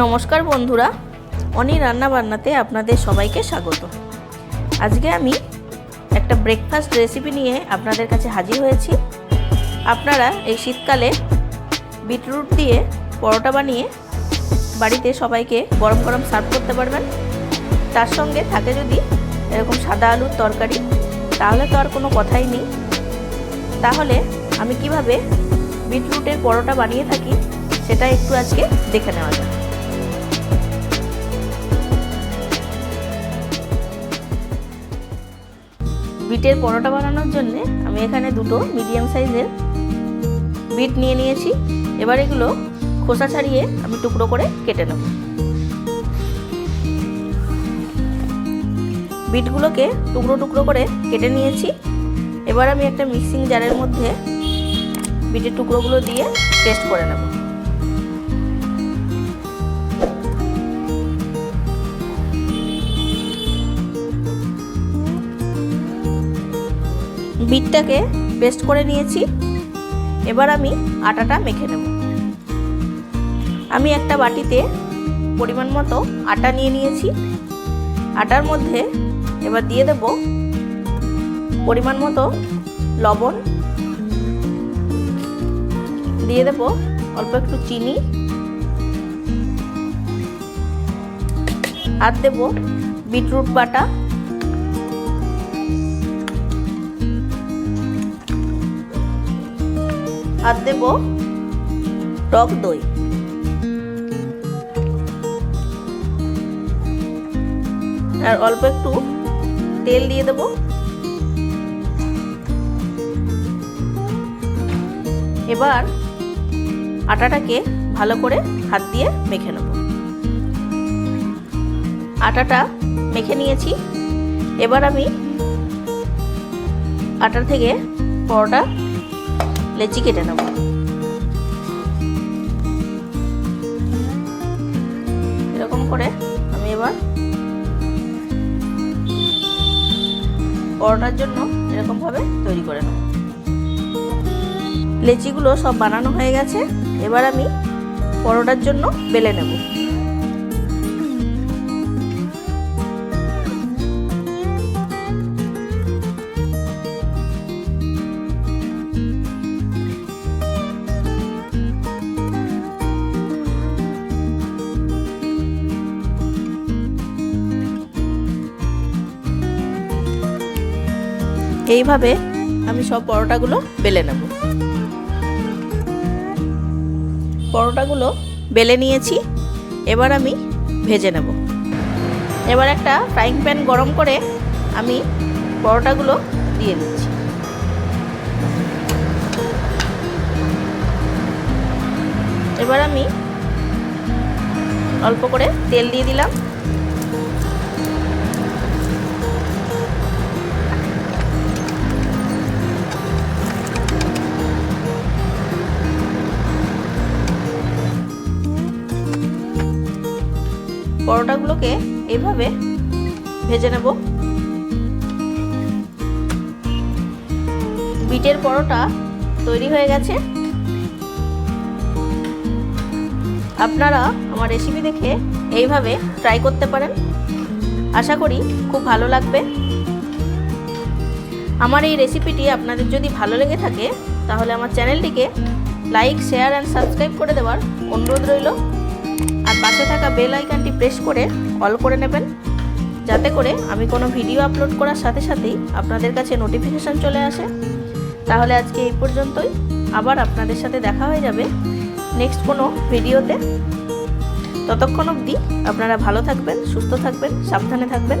নমস্কার বন্ধুরা অনি রান্নাবান্নাতে আপনাদের সবাইকে স্বাগত। আজকে আমি একটা ব্রেকফাস্ট রেসিপি নিয়ে আপনাদের কাছে হাজির হয়েছি। আপনারা এই শীতকালে বিটরুট দিয়ে পরোটা বানিয়ে বাড়িতে সবাইকে গরম গরম সার্ভ করতে পারবেন। তার সঙ্গে থাকে যদি এরকম সাদা আলুর তরকারি, তাহলে তো আর কোনো কথাই নেই। তাহলে আমি কীভাবে বিটরুটের পরোটা বানিয়ে থাকি, সেটা একটু আজকে দেখে নেওয়া যাক। বিটের পরোটা বানানোর জন্য আমি এখানে দুটো মিডিয়াম সাইজের বিট নিয়ে নিয়েছি। এবার এগুলো খোসা ছাড়িয়ে আমি টুকরো করে কেটে নেব। বিটগুলোকে টুকরো টুকরো করে কেটে নিয়েছি। এবার আমি একটা মিক্সিং জারের মধ্যে বিটের টুকরোগুলো দিয়ে পেস্ট করে নেব। বিটটাকে পেস্ট করে নিয়েছি। এবার আমি আটাটা মেখে নেব। আমি একটা বাটিতে পরিমাণ মতো আটা নিয়ে নিয়েছি। আটার মধ্যে এবার দিয়ে দেব পরিমাণ মতো লবণ। দিয়ে দেব অল্প একটু চিনি। আর দেব বিটরুট বাটা। আর দেব টক দই। আর অল্প একটু তেল দিয়ে দেব। এবার আটাটাকে ভালো করে হাত দিয়ে মেখে নেব। আটাটা মেখে নিয়েছি। এবার আমি আটার থেকে পরোটা লেচি কেটে নেব। এরকম করে আমি এবার পরোটার জন্য এরকমভাবে তৈরি করে নেব। লেচিগুলো সব বানানো হয়ে গেছে। এবার আমি পরোটার জন্য বেলে নেব। এইভাবে আমি সব পরোটাগুলো বেলে নেব। পরোটাগুলো বেলে নিয়েছি, এবার আমি ভেজে নেব। এবার একটা ফ্রাইং প্যান গরম করে আমি পরোটাগুলো দিয়ে দিচ্ছি। এবার আমি অল্প করে তেল দিয়ে দিলাম। পরোটাগুলোকে এইভাবে ভেজে নেব। বিটের পরোটা তৈরি হয়ে গেছে। আপনারা আমার রেসিপি দেখে এইভাবে ট্রাই করতে পারেন। আশা করি খুব ভালো লাগবে। আমার এই রেসিপিটি আপনাদের যদি ভালো লেগে থাকে, তাহলে আমার চ্যানেলটিকে লাইক শেয়ার অ্যান্ড সাবস্ক্রাইব করে দেওয়ার অনুরোধ রইল। আর পাশে থাকা বেল আইকনটি প্রেস করে অল করে নেবেন। যাতে করে আমি কোনো ভিডিও আপলোড করার সাথে সাথেই আপনাদের কাছে নোটিফিকেশান চলে আসে। তাহলে আজকে এই পর্যন্তই। আবার আপনাদের সাথে দেখা হয়ে যাবে নেক্সট কোনো ভিডিওতে ততক্ষণ অবধি আপনারা ভালো থাকবেন, সুস্থ থাকবেন, সাবধানে থাকবেন।